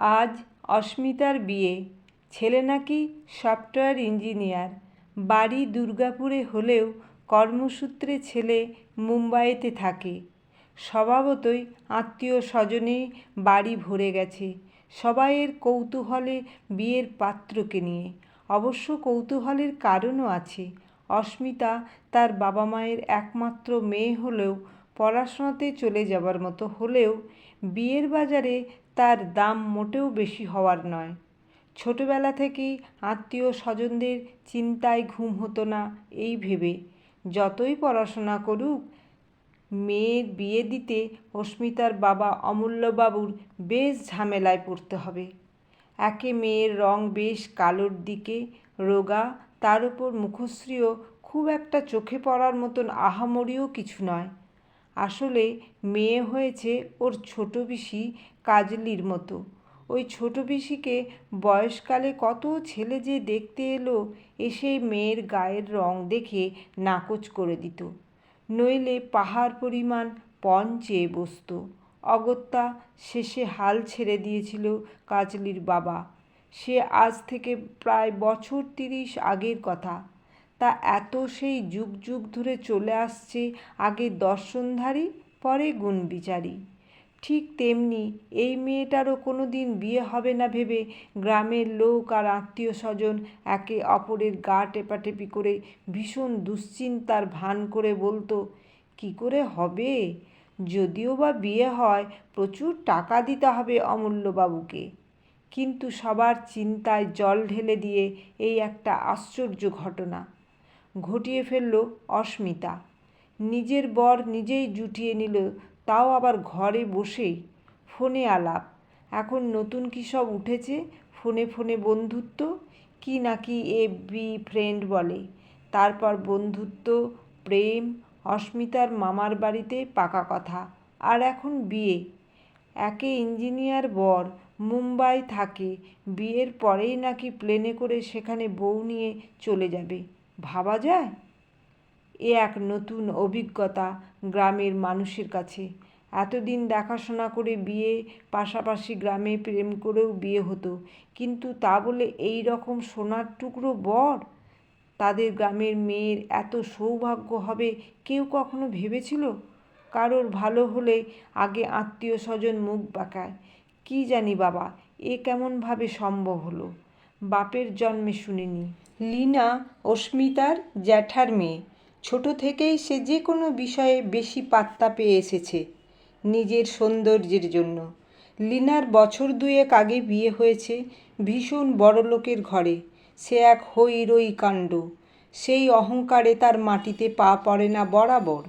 আজ অস্মিতার বিয়ে। ছেলে নাকি সফটওয়্যার ইঞ্জিনিয়ার। বাড়ি দুর্গাপুরে হলেও কর্মসূত্রে ছেলে মুম্বাইতে থাকে। স্বভাবতই আত্মীয় স্বজনে বাড়ি ভরে গেছে। সবাইয়ের কৌতূহলে বিয়ের পাত্রকে নিয়ে। অবশ্য কৌতূহলের কারণও আছে। অস্মিতা তার বাবা মায়ের একমাত্র মেয়ে হলেও পড়াশোনাতে চলে যাবার মতো হলেও বিয়ের বাজারে তার দাম মোটেও বেশি হওয়ার নয়। ছোটবেলা থেকেই আত্মীয় স্বজনদের চিন্তায় ঘুম হতো না, এই ভেবে। যতই পড়াশোনা করুক, মেয়ের বিয়ে দিতে অস্মিতার বাবা অমূল্যবাবুর বেশ ঝামেলায় পড়তে হবে। একে মেয়ের রং বেশ কালোর দিকে, রোগা, তার উপর মুখশ্রীও খুব একটা চোখে পড়ার মতন আহামরিও কিছু নয়। আসলে মেয়ে হয়েছে ওর ছোট পিসি কাজলির মতো। ওই ছোট পিসিকে বয়সকালে কত ছেলে যে দেখতে এলো এসে মেয়ের গায়ের রং দেখে নাকচ করে দিত। নইলে পাহাড় পরিমাণ পণ চেয়ে বসত। অগত্যা শেষে হাল ছেড়ে দিয়েছিল কাজলির বাবা। সে আজ থেকে প্রায় বছর তিরিশ আগের কথা। তা এত সেই যুগ যুগ ধরে চলে আসছে আগে দর্শনধারী, পরে গুণবিচারী। ঠিক তেমনি এই মেয়েটারও কোনো দিন বিয়ে হবে না ভেবে গ্রামের লোক আর আত্মীয় স্বজন একে অপরের গা টেপাটেপি করে ভীষণ দুশ্চিন্তার ভান করে বলতো, কি করে হবে? যদিও বা বিয়ে হয়, প্রচুর টাকা দিতে হবে অমূল্যবাবুকে। কিন্তু সবার চিন্তায় জল ঢেলে দিয়ে এই একটা আশ্চর্য ঘটনা ঘটিয়ে ফেলল অস্মিতা। নিজের বর নিজেই জুটিয়ে নিল তাও আবার ঘরে বসে ফোনে আলাপ। এখন নতুন কী সব উঠেছে? ফোনে ফোনে বন্ধুত্ব? কি নাকি এ বি ফ্রেন্ড বলে। তারপর বন্ধুত্ব, প্রেম, অস্মিতার মামার বাড়িতে পাকা কথা। আর এখন বিয়ে। একে ইঞ্জিনিয়ার বর, মুম্বাই থাকে। বিয়ের পরেই নাকি প্লেনে করে সেখানে বউ নিয়ে চলে যাবে। ভাবা যায়? এ এক নতুন অভিজ্ঞতা গ্রামের মানুষের কাছে। এতদিন দেখাশোনা করে বিয়ে পাশাপাশি গ্রামে প্রেম করেও বিয়ে হতো। কিন্তু তা বলে এই রকম সোনার টুকরো বর? তাদের গ্রামের মেয়ের এত সৌভাগ্য হবে কেউ কখনো ভেবেছিল? কারোর ভালো হলে আগে আত্মীয় স্বজন মুখ বাঁকায়। কি জানি বাবা, এ কেমনভাবে সম্ভব হলো? বাপের জন্মে শুনিনি। লীনা অস্মিতার জ্যাঠার মেয়ে। ছোট থেকেই সে যে কোনো বিষয়ে বেশি পাত্তা পেয়ে এসেছে। নিজের সৌন্দর্যের জন্য। লীনার বছর দুয়েক আগে বিয়ে হয়েছে ভীষণ বড়লোকের ঘরে। সে এক হই রই কাণ্ড। সেই অহংকারে তার মাটিতে পা পড়ে না বরাবর।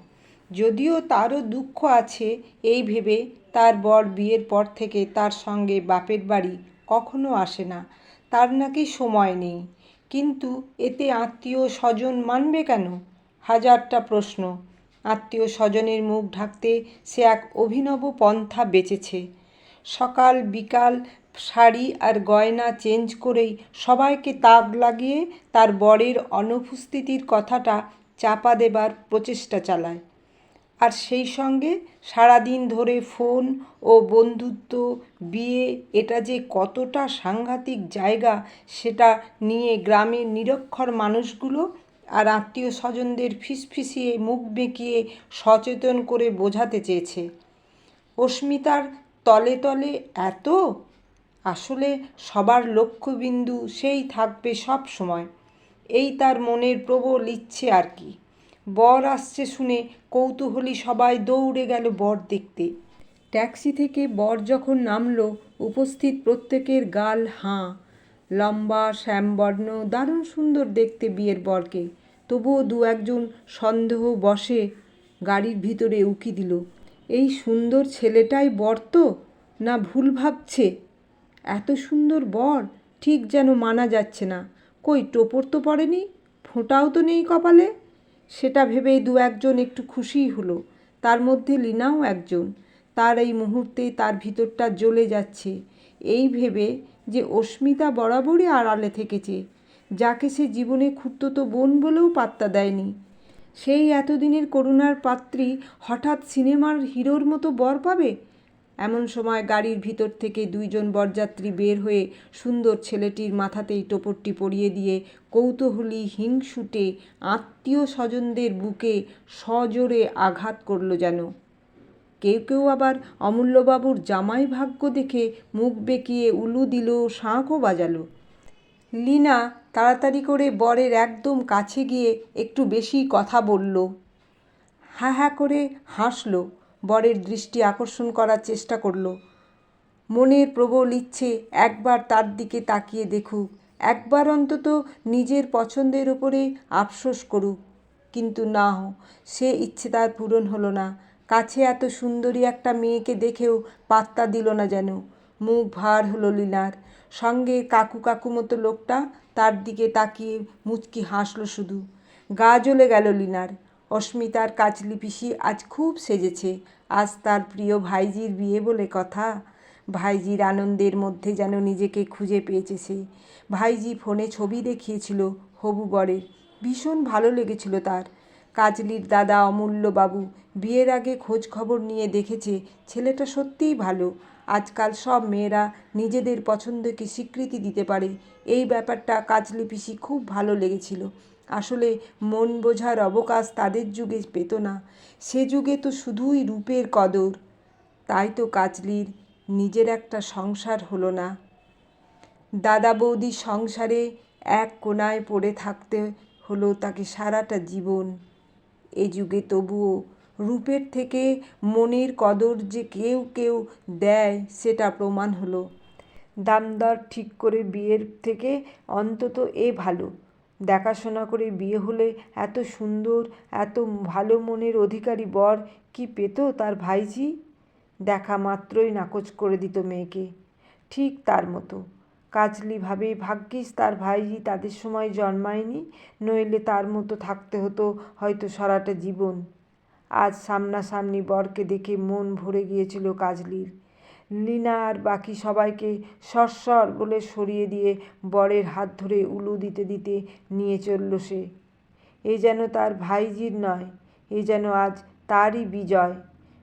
যদিও তারও দুঃখ আছে এই ভেবে তার বর বিয়ের পর থেকে তার সঙ্গে বাপের বাড়ি কখনো আসে না। তার নাকি সময় নেই। কিন্তু এতে আত্মীয় স্বজন মানবে কেন? হাজারটা প্রশ্ন। আত্মীয় স্বজনের মুখ ঢাকতে সে এক অভিনব পন্থা বেঁচেছে। সকাল বিকাল শাড়ি আর গয়না চেঞ্জ করেই সবাইকে তাক লাগিয়ে তার বরের অনুপস্থিতির কথাটা চাপা দেবার প্রচেষ্টা চালায়। আর সেই সঙ্গে সারাদিন ধরে ফোন ও বন্ধুত্ব, বিয়ে, এটা যে কতটা সাংঘাতিক জায়গা, সেটা নিয়ে গ্রামের নিরক্ষর মানুষগুলো আর আত্মীয় স্বজনদের ফিসফিসিয়ে মুখ বেঁকিয়ে সচেতন করে বোঝাতে চেয়েছে। অস্মিতার তলে তলে, এত? আসলে সবার লক্ষ্যবিন্দু সেই থাকবে সব সময়। এই তার মনের প্রবল ইচ্ছে আর কি। বর আসছে শুনে কৌতূহলী সবাই দৌড়ে গেল বর দেখতে। ট্যাক্সি থেকে বর যখন নামলো, উপস্থিত প্রত্যেকের গাল হাঁ লম্বা, শ্যামবর্ণ, দারুণ সুন্দর দেখতে বিয়ের বরকে। তবুও দু একজন সন্দেহ বসে গাড়ির ভিতরে উকি দিল। এই সুন্দর ছেলেটাই বর তো? না ভুল ভাবছে? এত সুন্দর বর, ঠিক যেন মানা যাচ্ছে না। কই, টোপর তো পড়েনি? ফোঁটাও তো নেই কপালে? সেটা ভেবেই দু একজন একটু খুশিই হলো। তার মধ্যে লীনাও একজন। তার এই মুহূর্তে তার ভিতরটা জ্বলে যাচ্ছে। এই ভেবে যে অস্মিতা বরাবরই আড়ালে থেকেছে, যাকে সে জীবনে খুঁড়তো বোন বলেও পাত্তা দেয়নি। সেই এতদিনের করুণার পাত্রী হঠাৎ সিনেমার হিরোর মতো বর পাবে? এমন সময় গাড়ির ভিতর থেকে দুইজন বরযাত্রী বের হয়ে সুন্দর ছেলেটির মাথাতেই টোপরটি পরিয়ে দিয়ে কৌতূহলী হিংসুটে আত্মীয় স্বজনদের বুকে সজোরে আঘাত করল যেন। কেউ কেউ আবার অমূল্যবাবুর জামাই ভাগ্য দেখে মুখ বেঁকিয়ে উলু দিল, শাঁখও বাজালো। লীনা তাড়াতাড়ি করে বরের একদম কাছে গিয়ে একটু বেশি কথা বলল। হ্যাঁ হ্যাঁ করে হাসল। বরের দৃষ্টি আকর্ষণ করার চেষ্টা করল। মনের প্রবল ইচ্ছে একবার তার দিকে তাকিয়ে দেখুক, একবার অন্তত নিজের পছন্দের ওপরে আফসোস করুক। কিন্তু না, সে ইচ্ছে তার পূরণ হলো না। কাছে এত সুন্দরী একটা মেয়েকে দেখেও পাত্তা দিল না যেন। মুখ ভার হলো লীনার সঙ্গে কাকু কাকু মতো লোকটা তার দিকে তাকিয়ে মুচকি হাসলো শুধু। গা জ্বলে গেল লীনার অস্মিতার কাজলি পিসি আজ খুব সেজেছে। আজ তার প্রিয় ভাইজির বিয়ে বলে কথা। ভাইজির আনন্দের মধ্যে যেন নিজেকে খুঁজে পেয়েছে সে। ভাইজি ফোনে ছবি দেখিয়েছিল হবু বরের। ভীষণ ভালো লেগেছিল তার। কাজলির দাদা অমূল্যবাবু বিয়ের আগে খোঁজ খবর নিয়ে দেখেছে ছেলেটা সত্যিই ভালো। আজকাল সব মেয়েরা নিজেদের পছন্দকে স্বীকৃতি দিতে পারে। এই ব্যাপারটা কাজলি পিসি খুব ভালো লেগেছিল। আসলে মন বোঝার অবকাশ তাদের যুগে পেত না। সে যুগে তো শুধুই রূপের কদর। তাই তো কাজলির নিজের একটা সংসার হলো না। দাদা বৌদির সংসারে এক কোনায় পড়ে থাকতে হলো তাকে সারাটা জীবন। এ যুগে তবুও রূপের থেকে মনের কদর যে কেউ কেউ দেয়, সেটা প্রমাণ হলো। দামদর ঠিক করে বিয়ের থেকে অন্তত এ ভালো। দেখাশোনা করে বিয়ে হলে এত সুন্দর, এত ভালো মনের অধিকারী বর কি পেত তার ভাইজি দেখা মাত্রই নাকচ করে দিত মেয়েকে। ঠিক তার মতো। কাজলি ভাবে ভাগ্যিস তার ভাইজি তাদের সময় জন্মায়নি, নইলে তার মতো থাকতে হতো হয়তো সারাটা জীবন। আজ সামনাসামনি বরকে দেখে মন ভরে গিয়েছিল কাজলির। লীনা আর বাকি সবাইকে সরসর বলে সরিয়ে দিয়ে বরের হাত ধরে উলু দিতে দিতে নিয়ে চলল সে। এ যেন তার ভাইজির নয়, এ যেন আজ তারই বিজয়।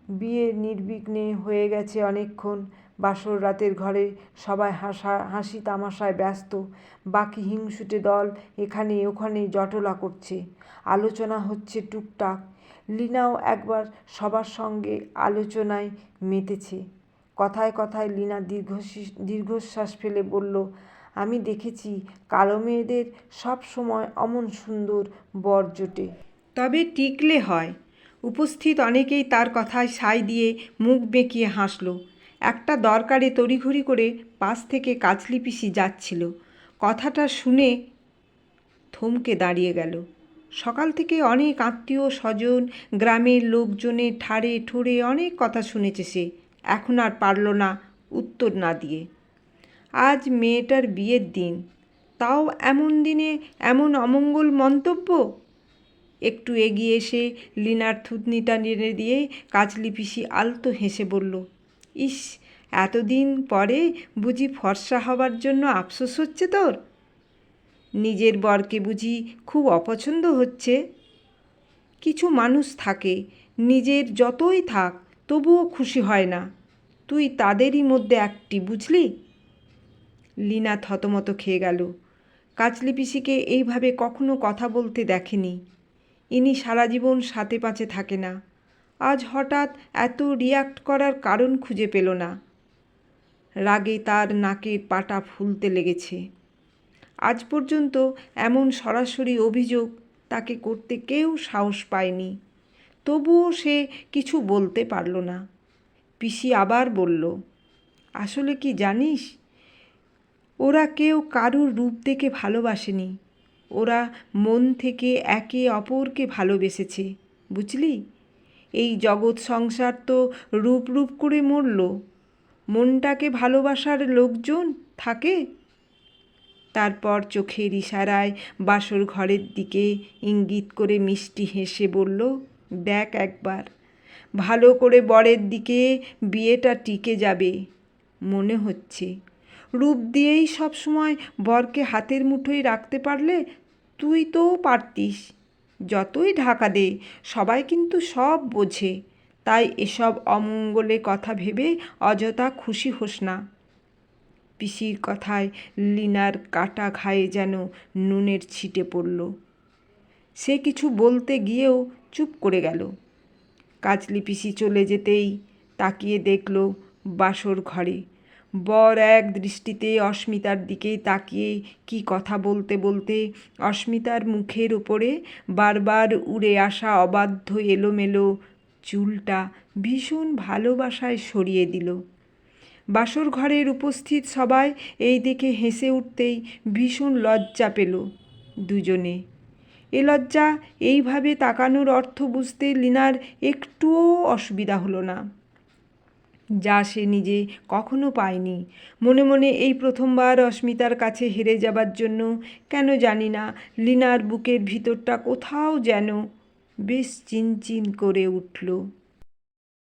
বিয়ে নির্বিঘ্নে হয়ে গেছে অনেকক্ষণ, বাসর রাতের ঘরে সবাই হাসা, হাসি তামাশায় ব্যস্ত। বাকি হিংসুটে দল এখানে ওখানে জটলা করছে। আলোচনা হচ্ছে টুকটাক। লীনাও একবার সবার সঙ্গে আলোচনায় মেতেছে। কথায় কথায় লীনা দীর্ঘ দীর্ঘশ্বাস ফেলে বলল, আমি দেখেছি কালো মেয়েদের সব সময় অমন সুন্দর বর জোটে। তবে টিকলে হয়। উপস্থিত অনেকেই তার কথায় সাই দিয়ে মুখ বেঁকিয়ে হাসল। একটা দরকারে তড়িঘড়ি করে পাশ থেকে কাজলি পিসি যাচ্ছিল। কথাটা শুনে থমকে দাঁড়িয়ে গেল। সকাল থেকে অনেক আত্মীয় স্বজন, গ্রামের লোকজনের ঠাড়ে ঠোড়ে অনেক কথা শুনেছে সে। এখন আর পারল না উত্তর না দিয়ে। আজ মেয়েটার বিয়ের দিন। তাও এমন দিনে এমন অমঙ্গল মন্তব্য? একটু এগিয়ে এসে লিনার থুতনিটা নেড়ে দিয়ে কাজলি পিসি আলতো হেসে বলল, ইস, এতদিন পরে বুঝি ফর্সা হবার জন্য আফসোস হচ্ছে তোর? নিজের বরকে বুঝি খুব অপছন্দ হচ্ছে। কিছু মানুষ থাকে, নিজের যতই থাক, তবুও খুশি হয় না। তুই তাদেরই মধ্যে একটি, বুঝলি? লীনা থতমত খেয়ে গেল। কাচলি পিসিকে এইভাবে কখনো কথা বলতে দেখেনি। ইনি সারা জীবন সাথে পাঁচে থাকে না। আজ হঠাৎ এত রিয়াক্ট করার কারণ খুঁজে পেল না। রাগে তার নাকের পাটা ফুলতে লেগেছে। আজ পর্যন্ত এমন সরাসরি অভিযোগ তাকে করতে কেউ সাহস পায়নি। তবুও সে কিছু বলতে পারল না। পিসি আবার বলল, আসলে কি জানিস, ওরা কেউ কারুর রূপ দেখে ভালোবাসেনি। ওরা মন থেকে একে অপরকে ভালোবেসেছে, বুঝলি? এই জগৎ সংসার তো রূপ রূপ করে মরল। মনটাকে ভালোবাসার লোকজন থাকে। তারপর চোখের ইশারায় বাসর ঘরের দিকে ইঙ্গিত করে মিষ্টি হেসে বলল, দেখ একবার, ভালো করে বরের দিকে বিয়েটা টিকে যাবে, মনে হচ্ছে। রূপ দিয়েই সব সময় বরকে হাতের মুঠোয় রাখতে পারলে তুই তো পারতিস। যতই ঢাকা দে, সবাই কিন্তু সব বোঝে। তাই এসব অমঙ্গলে কথা ভেবে অযথা খুশি হোস না। পিসির কথায় লিনার কাটা ঘায়ে যেন নুনের ছিটে পড়ল। সে কিছু বলতে গিয়েও চুপ করে গেল। কাজলি পিসি চলে যেতেই তাকিয়ে দেখল বাসর ঘরে। বর এক দৃষ্টিতে অস্মিতার দিকেই তাকিয়ে কি কথা বলতে বলতে অস্মিতার মুখের উপরে বারবার উড়ে আসা অবাধ্য এলোমেলো চুলটা ভীষণ ভালোবাসায় সরিয়ে দিল। বাসর ঘরের উপস্থিত সবাই এই দেখে হেসে উঠতেই ভীষণ লজ্জা পেল দুজনে। এ লজ্জা, এইভাবে তাকানোর অর্থ বুঝতে লিনার একটুও অসুবিধা হলো না। যা সে নিজে কখনো পায়নি। মনে মনে এই প্রথমবার অস্মিতার কাছে হেরে যাবার জন্য কেন জানি না লিনার বুকের ভিতরটা কোথাও যেন বেশ চিনচিন করে উঠল।